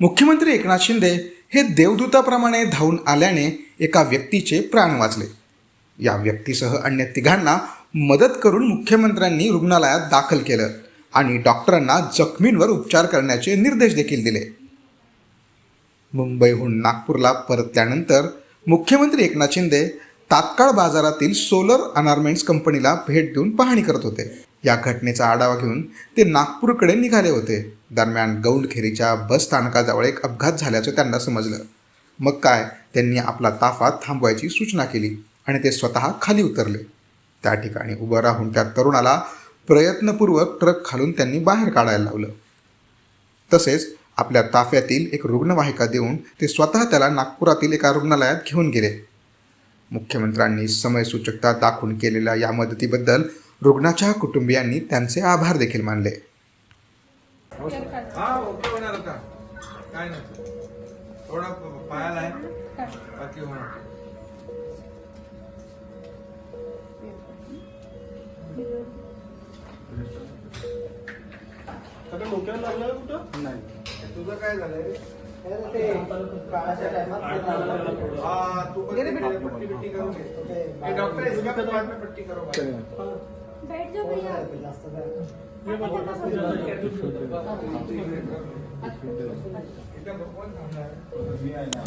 मुख्यमंत्री एकनाथ शिंदे हे देवदूताप्रमाणे धावून आल्याने एका व्यक्तीचे प्राण वाचले. या व्यक्तीसह अन्य तिघांना मदत करून मुख्यमंत्र्यांनी रुग्णालयात दाखल केलं आणि डॉक्टरांना जखमींवर उपचार करण्याचे निर्देश देखील दिले. मुंबईहून नागपूरला परतल्यानंतर मुख्यमंत्री एकनाथ शिंदे तात्काळ बाजारातील सोलर अनार्मेंट्स कंपनीला भेट देऊन पाहणी करत होते. या घटनेचा आढावा घेऊन ते नागपूरकडे निघाले होते. दरम्यान गौंडखेरीच्या बस स्थानकाजवळ एक अपघात झाल्याचं त्यांना समजलं. मग काय? त्यांनी आपला ताफा थांबवायची सूचना केली आणि ते स्वतः खाली उतरले. त्या ठिकाणी उभं राहून त्या तरुणाला प्रयत्नपूर्वक ट्रक खालून त्यांनी बाहेर काढायला लावलं. तसेच आपल्या ताफ्यातील एक रुग्णवाहिका देऊन ते स्वतः त्याला नागपुरातील एका रुग्णालयात घेऊन गेले. मुख्यमंत्र्यांनी समयसूचकता दाखवून केलेल्या या मदतीबद्दल रुग्णाच्या कुटुंबियांनी त्यांचे आभार देखील मानले. हा ओके होणार आता. काय नाही. थोडा प- पायाला आहे. बाकी होणार. तुझं काय झालंय? डॉक्टर पट्टी करो. बैठ जाओ भैया। इथं कोण थांबणार? आहे ना.